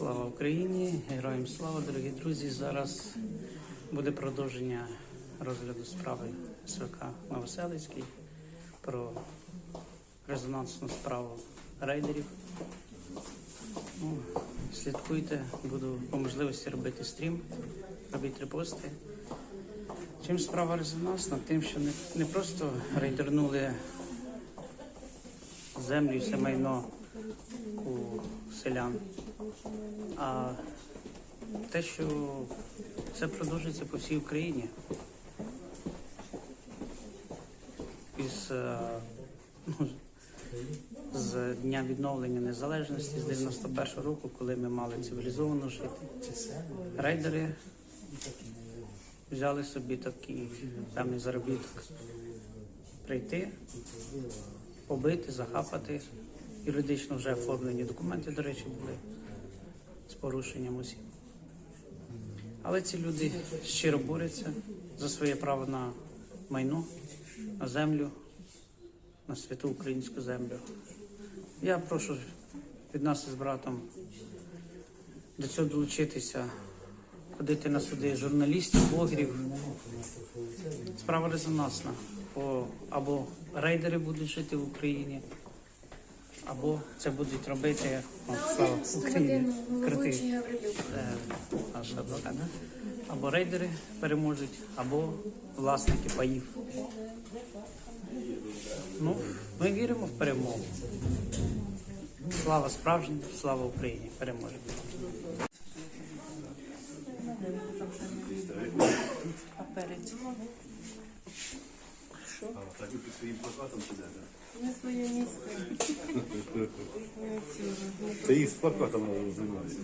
Слава Україні! Героям слава, дорогі друзі! Зараз буде продовження розгляду справи СВК Новоселицький про резонансну справу рейдерів. Ну, слідкуйте, буду по можливості робити стрім, робити репости. Чим справа резонансна? Тим, що не, не просто рейдернули землю і все майно у селян, а те, що це продовжується по всій Україні. Із, е, ну, з дня відновлення незалежності з 91-го року, коли ми мали цивілізовано жити. Рейдери взяли собі такий певний заробіток прийти, побити, захапати. Юридично вже оформлені документи, до речі, були з порушенням усім. Але ці люди щиро борються за своє право на майно, на землю, на святу українську землю. Я прошу від нас із братом до цього долучитися, ходити на суди журналістів, блогерів. Справа резонансна. Бо або рейдери будуть жити в Україні, або це будуть робити о, слава Україні. Крутий е, наш адвокат. Або рейдери переможуть, або власники паїв. Ну, ми віримо в перемогу. Слава справжнім, слава Україні! Переможемо! А, так ви під своїм плакатом сидите? На своє місце. Це їх з плакатом займається.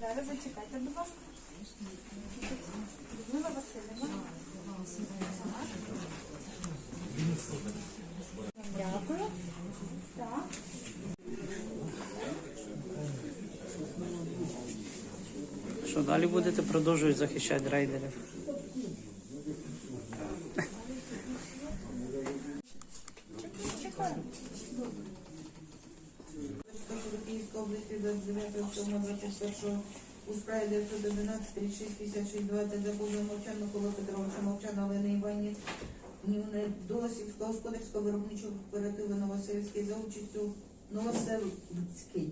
Зараз зачекайте, будь ласка. Людмила Васильівна. Дякую. Так. Що далі будете продовжувати захищати 29.07.21 у справі 911 36 56 20 за позовом Мовчан Микола Петровича Мовчана Олени Іванівни Досівського господарського виробничого кооперативу Новоселський за участю Новоселицький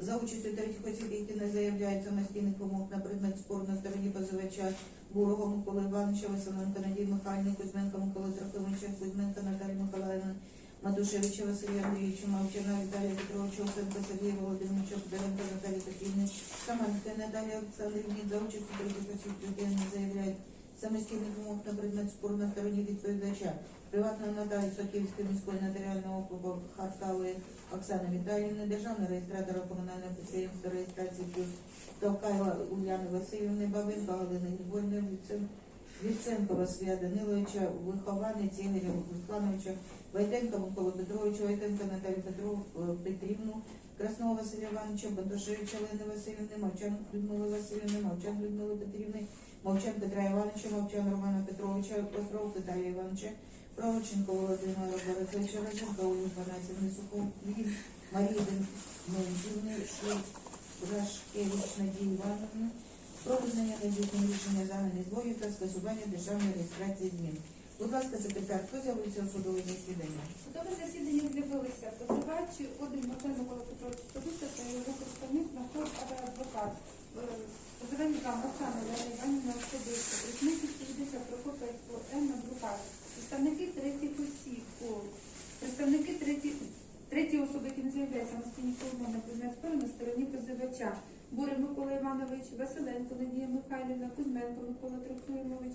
за участю третіх осіб, які не заявляють самостійних вимог на предмет спору на стороні позивача Бурого Миколи Івановича, Василенка Надії Михайлівни, Кузьменка Миколи Трохимовича, Кузьменка Наталії Миколаївни, Матушевича Василя Андрійовича, Мовчана Віталія Петровича, Осенка Сергія Володимировича, Федоренка Наталії Петрівни, Шаманська Наталія Олександрівні, за участю третіх осіб, які не заявляють самостійних вимог на предмет спору на стороні відповідача. Приватного надалі Соківської міської нотаріального округу Харкавої Оксани Віталіївни, державного реєстратора комунального підприємства реєстрації плюс Товкаєва Уляни Васильівни, Бабенка Галини Григорівни, Віцен- Віценко Василя Даниловича, вихованець Ігоря Руслановича, Вайтенка Микола Петровича, Вайтенка Наталію Петров, Петрівну, Краснова Василя Івановича, Бандушевича Олени Васильівни, Мовчан Людмили Васильівни, Мовчан Людмили Петрівни, Мовчан Петра Івановича, Мовчан Романа Петровича, Остров Віталія Івановича, Правоченко Володимира Борисовича, Роженко Олег Панасівни, Суховін, Марії Дементівни, Шурашкевич Надії Івановни, про визнання недійсним рішення загальних зборів та скасування державної реєстрації змін. Будь ласка, секретар, хто з'явився у судове засідання? Судове засідання з'явилися позивач один Михайло Микола Петрович особисто та його представник Махор адвокат. Вам, Оксана Леонід Іванівна особисто, представник відповідача Прокопа СОН адвокат, представники третіх осіб, представники третіх треті особи, які не з'являються на стіні предмет спору на стороні позивача. Бурин Микола Іванович, Василенко Надія Михайлівна, Кузьменко Микола Трохимович,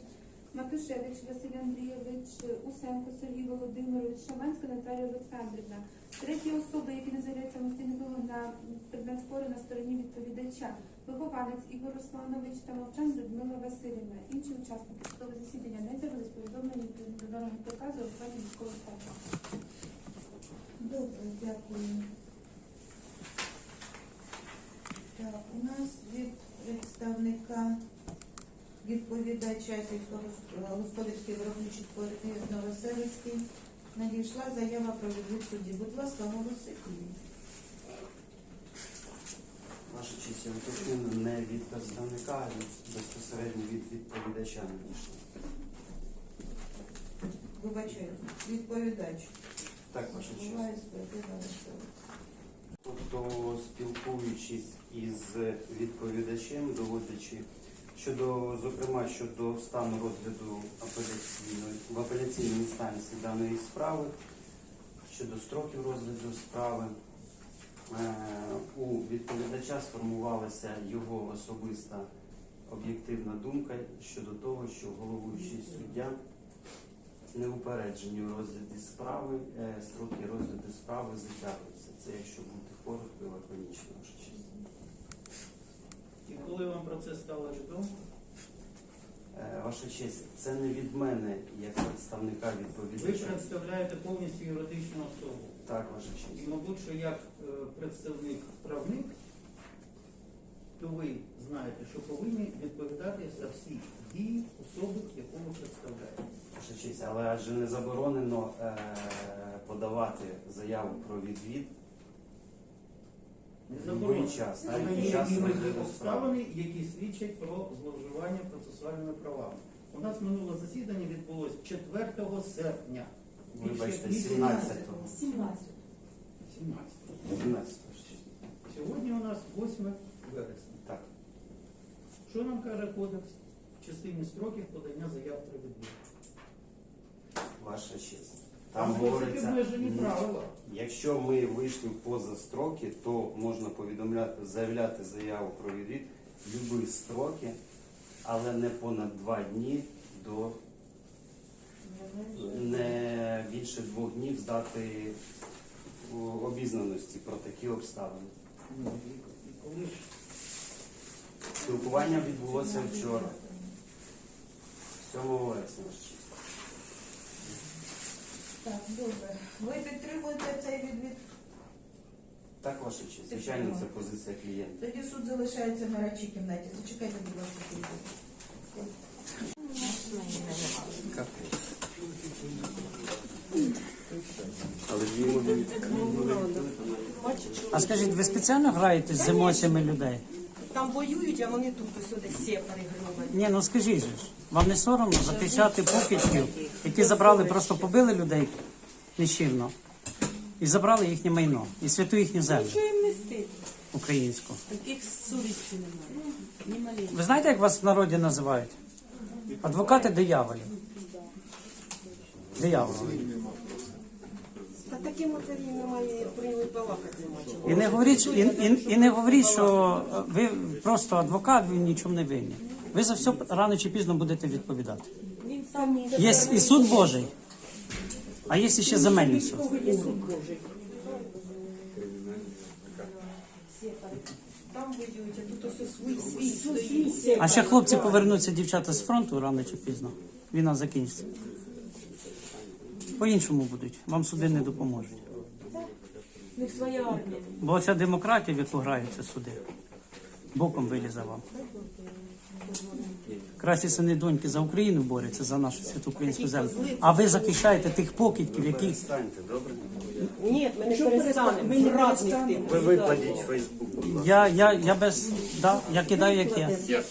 Матушевич Василь Андрійович, Усенко Сергій Володимирович, Шаманська Наталія Олександрівна. Треті особи, які не заявляють самостійно на предмет спору на стороні відповідача. Вихованець Ігор Русланович та Мовчан Людмила Васильівна. Інші учасники судового засідання не з'явились повідомлені до даного приказу у складі військового стану. Добре, дякую. Так, у нас від представника відповідача сільськогосподарський виробничий колектив Новоселицький надійшла заява про відвід судді. Будь ласка, голосуйте. Ваша честь, я уточнив не від представника, а від безпосередньо від відповідача надійшла. Вибачаю, відповідач. Так, ваша честь. Буває справедливо, Тобто, спілкуючись із відповідачем, доводячи щодо, зокрема, щодо стану розгляду в апеляційній інстанції даної справи, щодо строків розгляду справи, е, у відповідача сформувалася його особиста об'єктивна думка щодо того, що головуючий суддя неупереджені у розгляді справи, е, строки розгляду справи затягуються. Це якщо бути коротко і лаконічно. І коли вам про це стало відомо? Е, Ваша честь, це не від мене як представника Ви відповідача. представляєте повністю юридичну особу. Так, ваша І, честь. мабуть, що як е, представник правник, то ви знаєте, що повинні відповідати за всі дії особи, яку ви представляєте. Ваша честь, але адже не заборонено е, подавати заяву про відвід Будь-який час, навіть під є час справи. обставини, які свідчать про зловживання процесуальними правами. У нас минуле засідання відбулось 4 серпня. Вибачте, місяця. 17-го. 17. 17. 11 ваша. Сьогодні у нас 8 вересня. Так. Що нам каже кодекс в частині строків подання заяв про відвід? Ваша честь. Там говориться, якщо ми вийшли поза строки, то можна повідомляти, заявляти заяву про відвід в будь строки, але не понад два дні до не більше двох днів здати о, обізнаності про такі обставини. Спілкування відбулося вчора, 7 вересня. Так, добре. Ви підтримуєте цей відвід? Так, ваша честь. Звичайно, це позиція клієнта. Тоді суд залишається в нарадчій кімнаті. Зачекайте, будь ласка, А скажіть, ви спеціально граєте з емоціями людей? Там воюють, а вони тут усюди сепари гробать. Ні, ну скажіть же ж, вам не соромно захищати покидьків, які забрали, просто побили людей нещирно і забрали їхнє майно і святу їхню землю Що їм не стидно? українську. Таких совісті немає. Ні маленьких. Ви знаєте, як вас в народі називають? Адвокати дияволів. Дияволи. Та таким оце він немає, нього балакати нема чого. І не говоріть, і, і, і не говоріть, що ви просто адвокат, ви нічому не винні. Ви за все рано чи пізно будете відповідати. Є і суд Божий, а є ще земельний суд. а ще хлопці повернуться дівчата з фронту рано чи пізно. Війна закінчиться. По-іншому будуть. Вам суди не допоможуть. Бо ця демократія, в яку граються суди, боком вилізе вам. Красі сини доньки за Україну борються, за нашу святу українську землю. А ви захищаєте тих покидьків, які Перестаньте, добре? Ні, ми не перестанемо. Зрадник ти. Ви викладіть в Фейсбук, будь ласка. я, я, я без да, я кидаю як є. Я,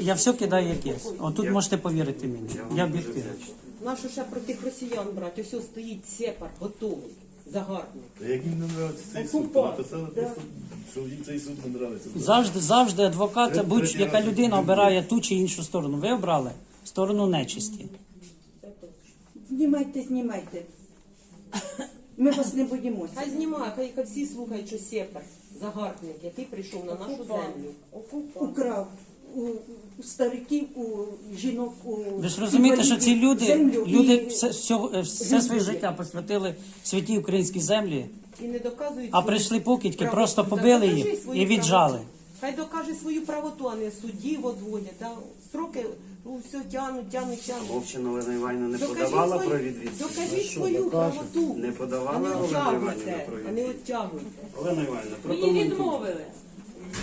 я все кидаю як є. Отут можете повірити мені. Я об'єктивний. Нащо ще про тих росіян брати? Ось ось стоїть сепар, готовий, загарбник. Як їм не нравиться цей суд, то написали просто, що їм цей суд не нравиться. Завжди, завжди адвокат, будь-яка людина обирає ту чи іншу сторону. Ви обрали сторону нечисті. Знімайте, знімайте. Ми вас не боїмося. Хай знімає, хай, хай всі слухають, що сепар, загарбник, який прийшов на нашу землю. Украв у у стариків, у жінок, у Ви ж розумієте, що ці люди, землю люди і- все, все, все своє життя посвятили святій українській землі, І не доказують. а свою прийшли покидьки, правоту. просто побили докажи їх свою і віджали. правоту. Хай докаже свою правоту, а не суддів одводять. Да? Строки, ну все, тянуть, тянуть, тянуть. Вовчина Олена Іванівна не Докажіть подавала про відвід? Докажіть свою правоту. Не А подавала не Олена Іванівна оттягуйте, про а не оттягуйте. Олена Іванівна, Мені прокоментуйте. відмовили.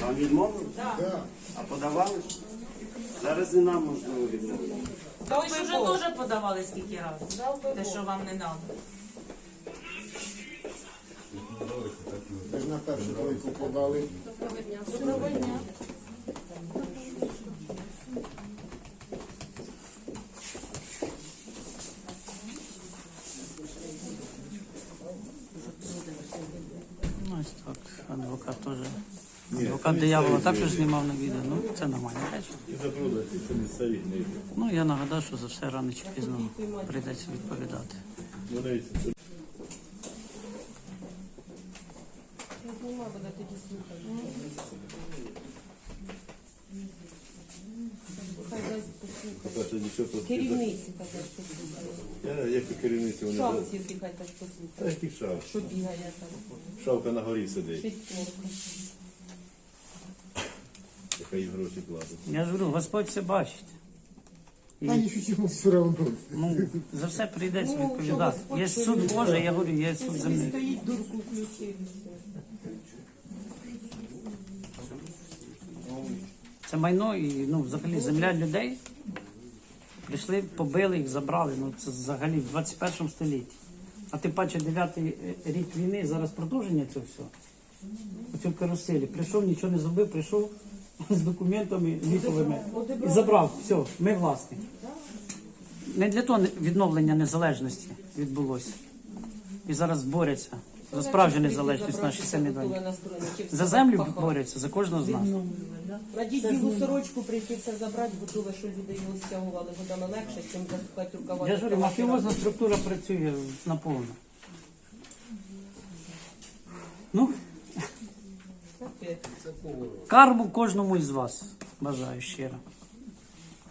Вам відмовили? Так. А подавали? Зараз і нам можливо відмовити. Ви ж вже теж подавали скільки разів. Те, що вам не треба. Ви ж на першу двойку подали. Доброго дня ось так, адвокат теж. Ні, Адвокат диявола також знімав на відео. Ну, це нормальна реч. І запродати, це місцеві не. Ну, я нагадаю, що за все рано чи пізно прийдеться відповідати. Тут. Керівниці послухати. Я як і керівниці, вони. Шапці хай дасть Та послухати. який шав? Що бігає там? Шавка на горі сидить, Шістьорка. Їй. Я ж говорю, Господь все бачить. І, А йому все одно. ну, за все прийдеться Ну, відповідати. Є суд. Божий, я говорю, є суд Він земний. стоїть, дурку включив. Це майно і ну, взагалі земля людей. Прийшли, побили їх, забрали. Ну це взагалі в 21 столітті. А ти паче 9 рік війни, зараз продовження цього всього. Оцю каруселі. Прийшов, нічого не зробив, прийшов з документами ліковими і забрав. Все, ми власні. Не для того відновлення незалежності відбулося. І зараз борються за справжню незалежність наші самі дані. За землю борються, за кожного з нас. Надіть білу сорочку, прийти все забрати, готове, що люди його стягували, годами легше, чим засухати рукава. Я ж говорю, мафіозна структура працює наповно. Ну, карму кожному із вас бажаю щиро.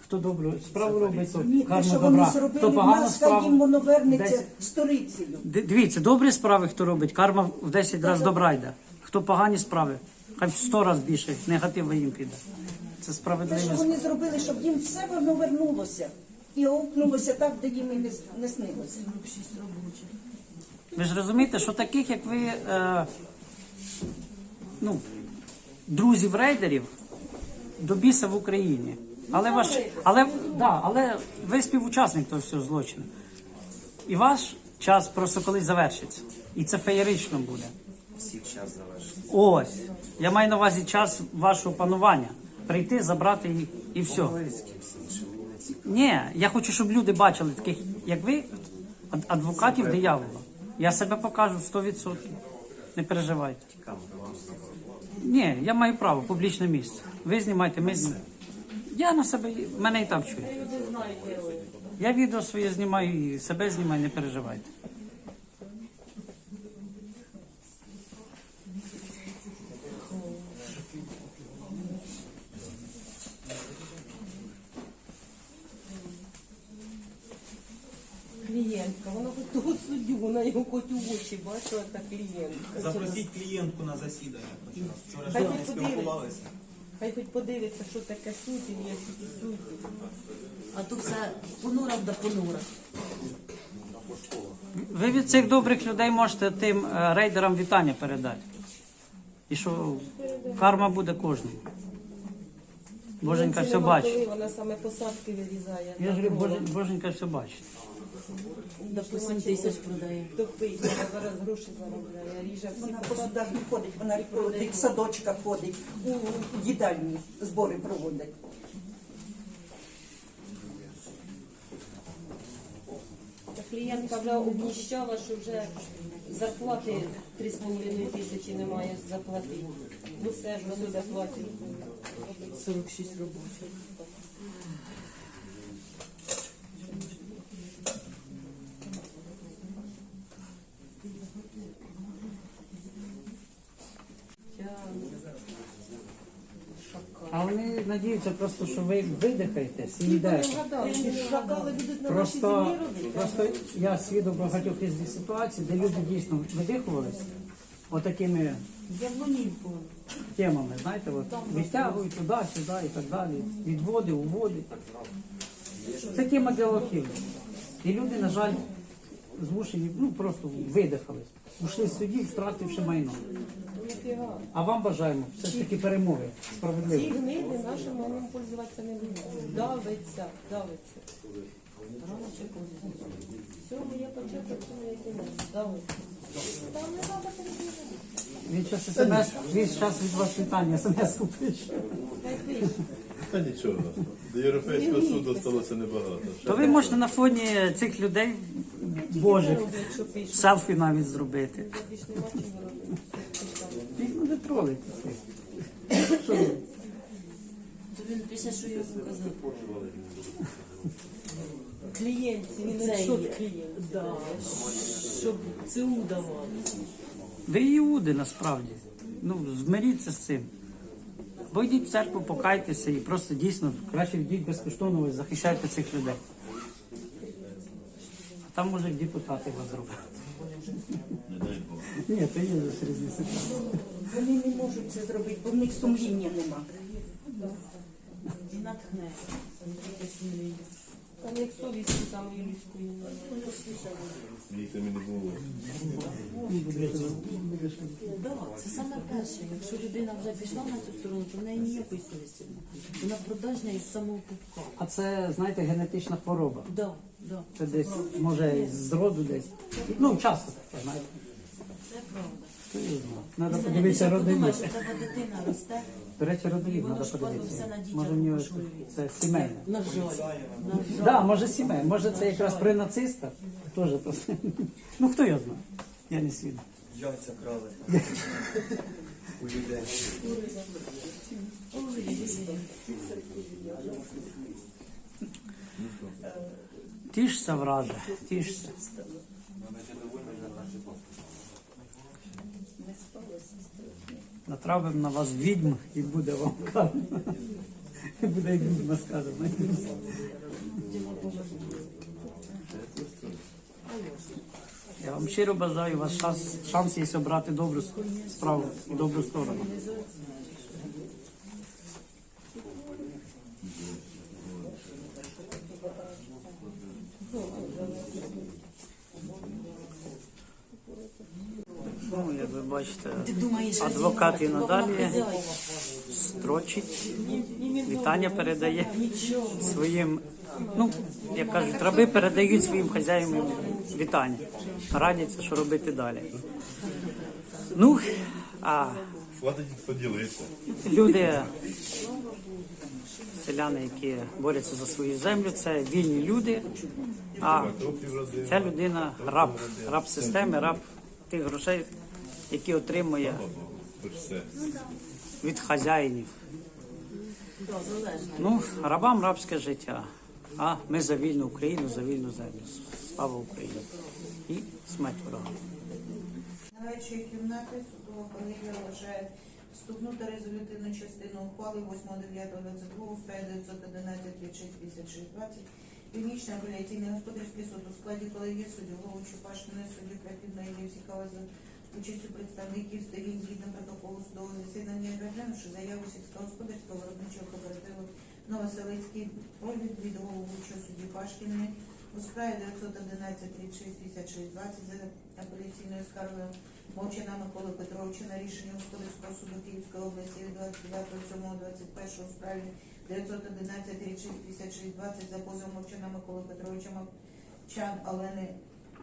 Хто добру справу робить, то Ні, те, карма що вони добра. зробили Хто в нас, їм справу. воно вернеться сторицею. Д- Дивіться, добрі справи, хто робить, карма в 10 разів добра йде. Хто погані справи, хай в 100 разів більше негативу їм піде. Це Те, що справедливість. вони зробили, щоб їм все воно вернулося. І окнулося так, де їм і не, не снилося. Ви ж розумієте, що таких, як ви, е, ну, друзів рейдерів, до біса в Україні. Але, ваш, але, да, але ви співучасник того всього злочину. І ваш час просто колись завершиться. І це феєрично буде. Всіх час завершити. Ось. Я маю на увазі час вашого панування. Прийти, забрати і, і все. Ні, я хочу, щоб люди бачили таких, як ви, адвокатів диявола. Я себе покажу 100%. Не переживайте. Ні, я маю право, публічне місце. Ви знімайте, ми знімаємо. Я на себе, мене і так чують. Я відео своє знімаю і себе знімаю, не переживайте. Клієнтка, вона хоч того суддю, вона його хоч у очі бачила, та клієнтка. Запросіть клієнтку на засідання. хоч раз. Вчора ж подивиться. спілкувалися. Хай хоч подивиться, що таке суд, і є суд і судді. А тут все понура да понура. Ви від цих добрих людей можете тим е, рейдерам вітання передати. І що карма буде кожному. Боженька Вінці все нема бачить. коли, Вона саме посадки вирізає. Я ж говорю, Боже- Боженька все бачить. Допустим, тисяч продає. Топить, вона зараз гроші заробляє, ріже всі Вона по судах не ходить, вона ходить, в садочках ходить, у їдальні збори проводить. Та Клієнтка вже обніщала, що вже зарплати 3,5 тисячі немає заплатити. Ну все ж вони заплатять. 46 робочих. А вони надіються просто, що ви видихаєтесь і йдете. Просто, просто я свідок багатьох різних ситуацій, де люди дійсно видихувались отакими темами, знаєте, от, витягують туди, сюди і так далі, відводи, уводи. Це тема для лохів. І люди, на жаль, змушені, ну просто видихались. Ушли з судів, втративши майно. А вам бажаємо все ж таки перемоги, Ці справедливо. гниди нашим ним пользуватися не будуть. Давиться, давиться. Рано чи поздно. Всього є початок, всього є кінець. Давиться. Там не треба перебігати. Він час смс, він час від вас вітання, смс. Хай пише. Та нічого. До Європейського суду сталося небагато. То ви можете на фоні цих людей божих Роблять, що пишуть. селфі навіть зробити. Я більш нема робити. Їх не тролить. То він пише, що його казав. Клієнт, він Це є. клієнт. Да. Щоб ЦУ давали. Ви іуди насправді. Ну, змиріться з цим. Бо йдіть в церкву, покайтеся і просто дійсно краще йдіть безкоштовно, ви захищайте цих людей. А там може депутати вас зроблять. Не дай Бог. Ні, це є різні ситуації. Вони не можуть це зробити, бо в них сумління нема. Натхне. Там як совісті людської. Там і не було. Це саме перше. Якщо людина вже пішла на цю сторону, то в неї ніякої совісті немає. Вона продажня із самого пупка. А це, знаєте, генетична хвороба. Да, да. Це десь, може, з роду десь. Ну, часто таке, знаєте. Це правда. Треба подивитися подумаєш, дитина росте, До речі, і треба подивитися. все на дітях Може, в нього це сімейне. На жаль. Так, да, може сімейне. Може це якраз при нацистах. Теж то. Ну хто його знає? Я не свідок. Яйця крали. У людей. Тішся, враже, тішся. Натравимо на вас відьм і буде вам карма. Буде як відьма сказано. Я вам щиро бажаю, у вас шанс, шанс є обрати добру справу і добру сторону. Ну, як ви бачите, Ти думаєш, адвокат і надалі строчить, вітання передає своїм, ну, як кажуть, раби передають своїм хазяїнам вітання. Радяться, що робити далі. Ну, а люди, селяни, які борються за свою землю, це вільні люди. А ця людина раб, раб системи, раб тих грошей, які отримує від хазяїнів. Ну, рабам рабське життя. А ми за вільну Україну, за вільну землю. Слава Україні. І смерть ворогам. Нарадчої кімнати судова колегія вважає вступну та резолютивну частину ухвали 8.9.22 у справі 911 36 20 Північний апеляційний господарський суд у складі колегії суддів голову Пашкіної судді Крапівної Євсікова за участю представників сторін згідно протоколу судового засідання розглянувши заяву сільськогосподарського виробничого кооперативу Новоселицький провід від головуючого судді Пашкіної у справі 911 36 56 20 за апеляційною скаргою Мовчана Миколи Петровича на рішення господарського суду Київської області від 29.07.21 у справі 911 36 56 20 за позовом Мовчана Миколи Петровича Мовчан Олени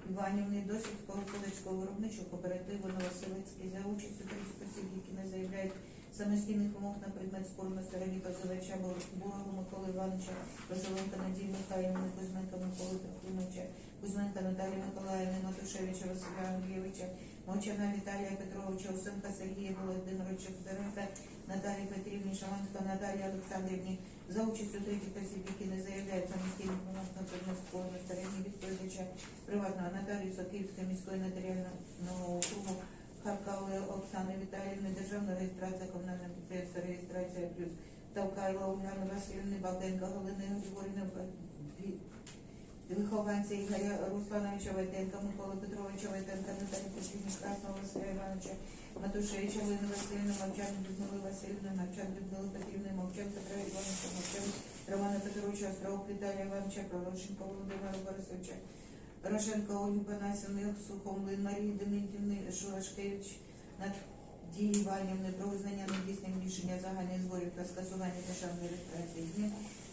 Іванівни до сільськогосподарського виробничого кооперативу Новоселицький за участю трьох осіб, які не заявляють самостійних вимог на предмет спору на стороні позивача Бурого Миколи Івановича, Василенка Надії Михайлівни, Кузьменка Миколи Трохимовича, Кузьменка Наталії Миколаївни, Матушевича Василя Андрійовича, Мовчана Віталія Петровича, Усенка Сергія Володимировича Федоренка, Наталії Петрівні, Шаманська Наталії Олександрівні, за участю третіх осіб, які не заявляють спору на стороні відповідача приватного нотаріуса Київської міської нотаріального округу Харкової Оксани Віталіївни, державна реєстрація комунального підприємства реєстрація плюс. Тавкайло Уляни Васильівни, Балтенка Галини Григорівни, вихованця Ігоря Руслановича Войтенка, Миколи Петровича Войтенка, Наталії Петрівни, Красного Василя Івановича, Матушевича Лини Васильівни, Мовчан Людмили Васильівни, Мовчан Людмили Петрівни, Мовчан Петра Івановича, Мовчан Романа Петровича, Островок Віталія Івановича, Пророченко Володимира Борисовича, Роженко Ольги Панасівни, Сухомлин Марії Дементівни, Шурашкевич, Дії Іванівни про визнання недійсним рішення загальних зборів та скасування державної реєстрації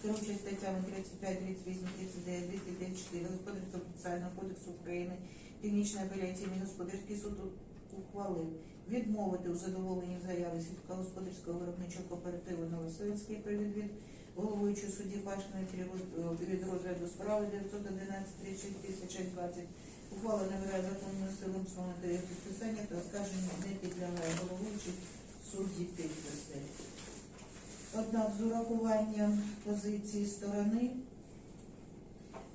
змін керуючи статтями 35, 38, 39, 234 Господарського процесуального кодексу України Північний апеляційний господарський суд ухвалив відмовити у задоволенні заяви сільськогосподарського виробничого кооперативу Новосельський про відвід головуючого судді Пашної від розгляду справи 911 36 5620 Ухвала набирає законною силом свого підписання та оскарження не підлягає головуючий судді підписи. Однак з урахуванням позиції сторони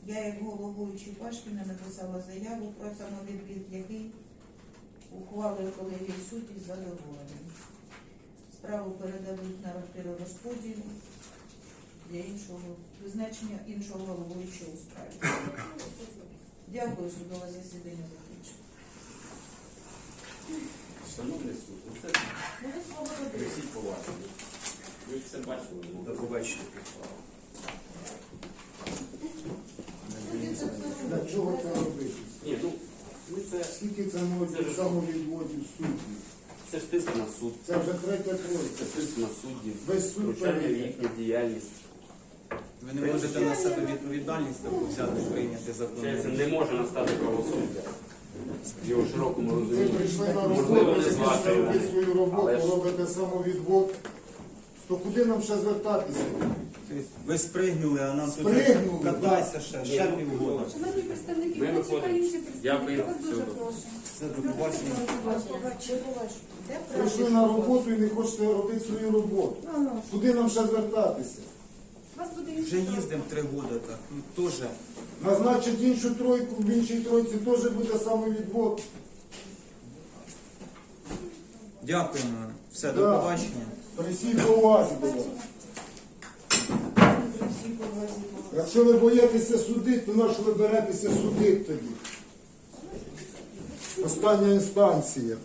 я як головуючий Пашкіна написала заяву про самовідвід, який ухвалив колегії судді задоволений. Справу передадуть на розподіл для іншого визначення іншого головуючого у справі. Дякую, судове засідання закінчено. Шановний суд, це при всій повазі. Ви це бачили. До побачення. Для чого це робити? Ні, ну ми це, Скільки це може самовідводів суддів? це ж тиск на суд, Це вже третя це тройка. тиск на суддів, Весь суд втручання в їхню діяльність. Ви не можете на себе відповідальність таку взяти, прийняти Виходить, закон. не може настати правосуддя. В його широкому Ви розумінні. прийшли на Можливо, не робити свою Але роботу, ж- робите самовідвод. То куди нам ще звертатися? Ви спригнули, а нам тут Спригнули, катайся ще, ще півгода. Шановні представники, Ми виходимо. чекаємо. Я вас дуже Всього прошу. Все, до побачення. Прийшли на роботу і не хочете робити свою роботу. Куди нам ще звертатися? Вас буде Вже їздимо три роки так. Ну теж. Назначить іншу тройку, в іншій тройці теж буде самовідвод. Дякуємо. Все, до Да. побачення. При всій повазі до вас. Якщо ви боїтеся судити, то на що ви беретеся судити тоді? Остання інстанція.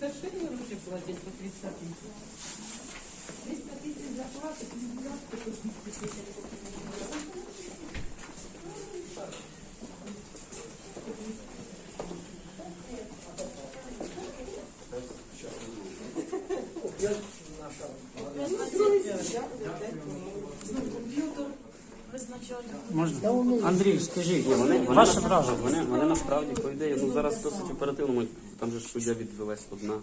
Совершенно гроші платять по 30 тисяч. 300 тисяч тут 200 тисяч. Можна? Андрій, скажіть, вони, вони, ваше нас- враження. Вони, вони насправді, по ідеї, ну зараз досить оперативно. Ми- Там же ж суддя відвелась одна.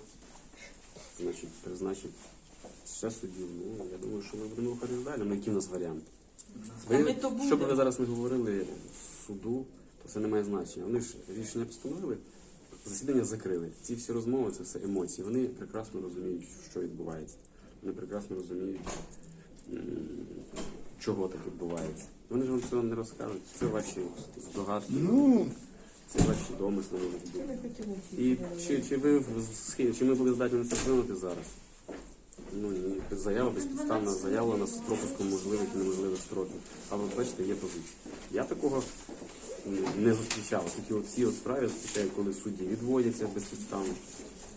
Значить, призначить ще суддів. Ну, я думаю, що ми будемо рухатись далі. Ну, який в нас варіант? Ви, ми то що б ви будемо. зараз не говорили суду, то це не має значення. Вони ж рішення постановили, засідання закрили. Ці всі розмови, це все емоції. Вони прекрасно розуміють, що відбувається. Вони прекрасно розуміють, м, чого так відбувається. Вони ж вам цього не розкажуть. Це ваші здогадки. Ну, Це ваші домисли. І чи, чи ви в- чи ми були здатні на це вплинути зараз? Ну ні, заява безпідставна, заявлена з пропуском можливих і неможливих строків. Але бачите, є позиція. Я такого не зустрічав. Тільки от ці от справи зустрічаю, коли судді відводяться безпідставно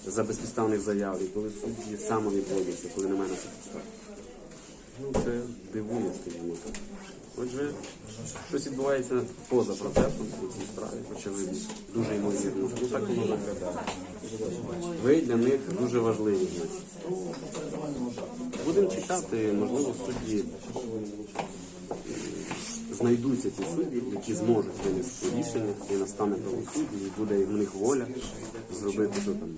за безпідставних заяв, і коли судді самовідводяться, коли немає на це підстав. Ну, це дивує, скажімо так. Отже, щось відбувається поза процесом у цій справі, очевидно. Дуже ймовірно. Ну так воно виглядає. Ви для них дуже важливі. Будемо чекати, можливо, судді знайдуться ті судді, які зможуть винести рішення і настане правосуддя, і буде в них воля зробити що там.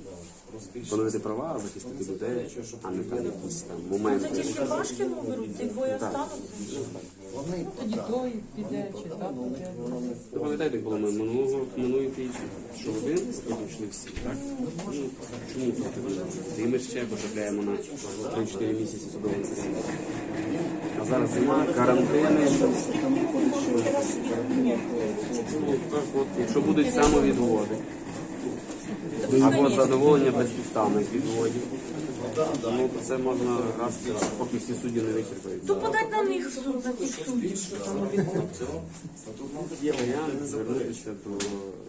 Поновити права, захистити людей, а не там якісь там моменти. Тільки важкі беруть, ті двоє Так. стануть. Тоді той піде, чи так піде. Ви пам'ятаєте, коли ми минулого минулої тижні, що один потім йшли всі, так? Ну, чому проти? І ми ще потрапляємо на 3-4 місяці судового засідання. А зараз зима, карантини. Ну, так от, якщо будуть самовідводи, або задоволення безпідставних відводів, ну, то це можна раз, поки всі судді не вичерпають. То подать на них в суд, на тих суддів, що там Є варіант звернутися до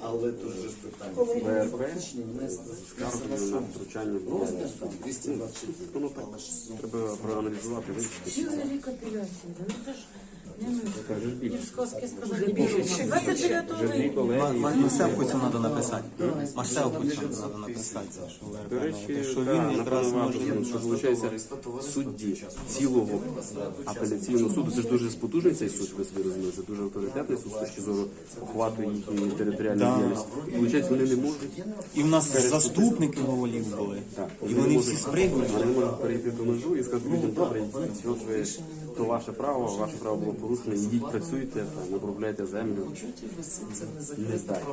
Але тут же ж питання. ВРП скаргою на втручання в діяльність. Воно так треба проаналізувати, вивчити. Ці взагалі. Ну це ж Кажеш І більше. сказки сказати 29 Вже. Марселку цю треба написати. Марселку цю треба написати. До речі, що він якраз може... судді цілого апеляційного суду. Це ж дуже спотужний цей суд, ви собі розумієте. Це дуже авторитетний суд з точки зору охвату їхньої територіальної діяльності. Виходить, вони не можуть. І в нас заступники голів були. І вони всі спригують. Вони можуть перейти до межу і сказати, людям, добре, от то ваше право, ваше право було порушено, йдіть, працюйте, обробляйте землю. Не здайте.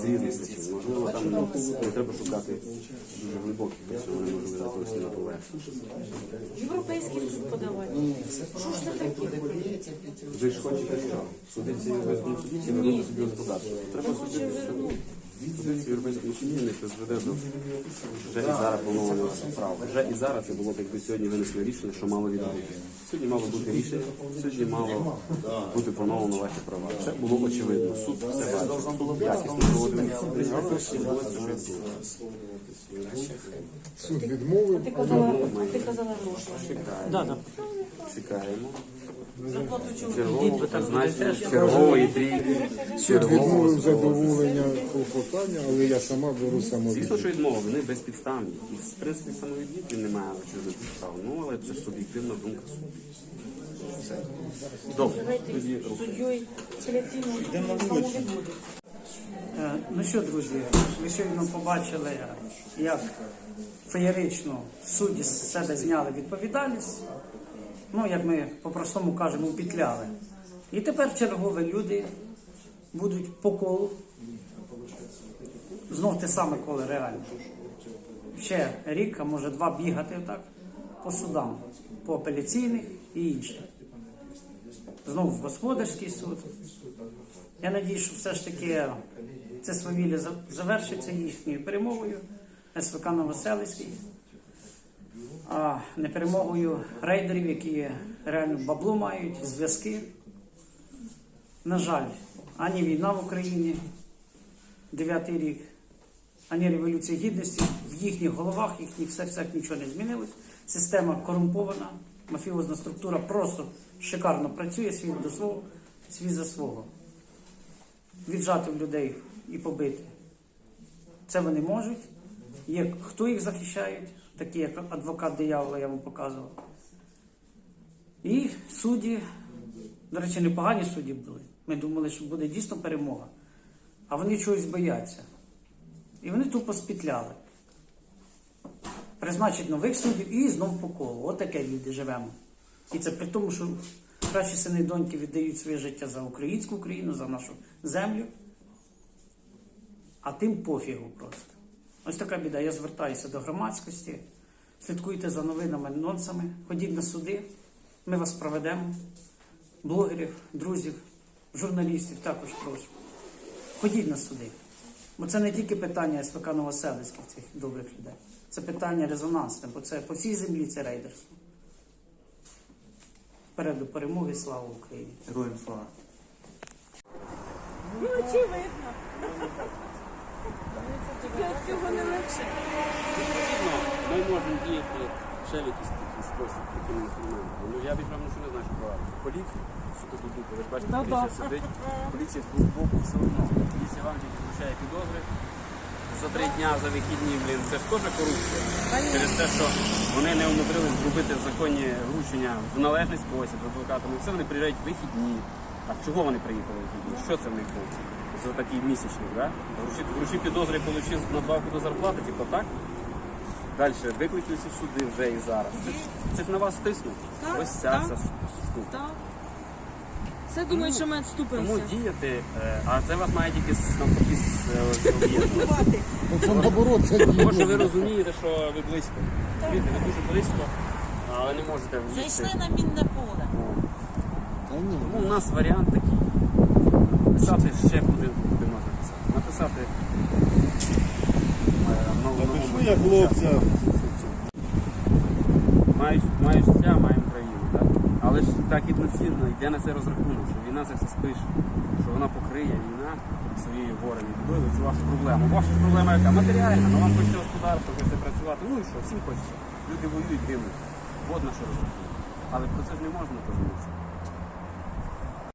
З різних причин. Можливо, там ну, не треба шукати дуже глибокі причини, вони можуть зовсім на поверхні. Європейський суд подавати. Що ж це таке? Ви ж хочете що? Судиться Європейському суді чи вернути собі господарство? Треба судитися. вернути. Судиться Європейському суді не призведе до вже і зараз поновлення справ. Вже і зараз це було б, якби сьогодні винесли рішення, що мало відбутися. Сьогодні мало бути рішення, сьогодні мало бути поновлено ваші права. Це було очевидно. Суд все бачив. Якісно проводив. Суд відмовив. Ти казала, ти казала гроші. Чекаємо. Чекаємо. Чергової трійки, Суд відмовив задоволення клопотання, але я сама беру Звісно, що відмови, вони безпідставні. І в принципі самовідвід він не має підстав. Ну, але це ж суб'єктивна думка суду. Все. Добре, тоді Давайте суддєю апеляційного суду самовідводить. Е, Ну що, друзі, ви щойно побачили, як феєрично судді з себе зняли відповідальність. Ну, як ми по-простому кажемо, упітляли. І тепер чергові люди будуть по колу. Знов те саме коло реально. Ще рік, а може два бігати так по судам, по апеляційних і інших. Знову господарський суд. Я надію, що все ж таки це свавілля завершиться їхньою перемогою СВК Новоселицький, а не перемогою рейдерів, які реально бабло мають, зв'язки. На жаль, ані війна в Україні, дев'ятий рік, ані Революція Гідності в їхніх головах, їхніх серцях нічого не змінилось. Система корумпована, мафіозна структура просто шикарно працює свій до свого, свій за свого віджати в людей і побити. Це вони можуть. Є хто їх захищають, такі як адвокат диявола, я вам показував. І судді, до речі, непогані судді були. Ми думали, що буде дійсно перемога. А вони чогось бояться. І вони тупо спітляли. Призначить нових суддів і знов по колу. От таке люди живемо. І це при тому, що кращі сини і доньки віддають своє життя за українську Україну, за нашу землю. А тим пофігу просто. Ось така біда. Я звертаюся до громадськості. Слідкуйте за новинами, анонсами, ходіть на суди, ми вас проведемо. Блогерів, друзів, журналістів також прошу. Ходіть на суди. Бо це не тільки питання СВК Новоселицьких цих добрих людей. Це питання резонансне, бо це по всій землі це рейдерство. Вперед до перемоги, слава Україні! Героям слава. Ну, очевидно. Тільки від цього не легше. Ми можемо діяти ще в якийсь такий спосіб, таким інструментом. Ну, я певно, що не знаю, що провадити. Поліцію, що тут тут, ви ж бачите, поліція сидить, поліція з двох боку все одно. Поліція вам тільки вручає підозри за три дня за вихідні, блін, це ж теж корупція. Через те, що вони не умудрились зробити законні вручення в належний спосіб з адвокатами. Все вони приїжджають вихідні. А чого вони приїхали вихідні? Що це в них було? За такий місячник, да? Вручи, вручи підозри, отримав надбавку до зарплати, типу так? Далі викликали всі суди вже і зараз. Це, ж- це ж на вас тиснуть. Ось ця так. штука. Все думають, що ми Тому діяти, е, а це вас має тільки з- навпаки з- е, з об'єднувати. Ну, Це наоборот, це Тому що ви розумієте, що ви близько. Ви дуже близько, але не можете влізти. Зайшли на мінне поле. Та ні. Тому у нас варіант такий. Написати ще куди, куди можна писати. Написати е, Напишу я хлопця. Мають, мають життя, маємо країну. Так? Але ж так і доцільно йде на це розрахунок, що війна це все спише, що вона покриє війна своєю горем і бідою цю вашу проблему. Ваша проблема яка? Матеріальна, але вам хочеться господарство, хочеться працювати. Ну і що, всім хочеться. Люди воюють, гинуть. От на що розрахунок. Але про це ж не можна мовчати.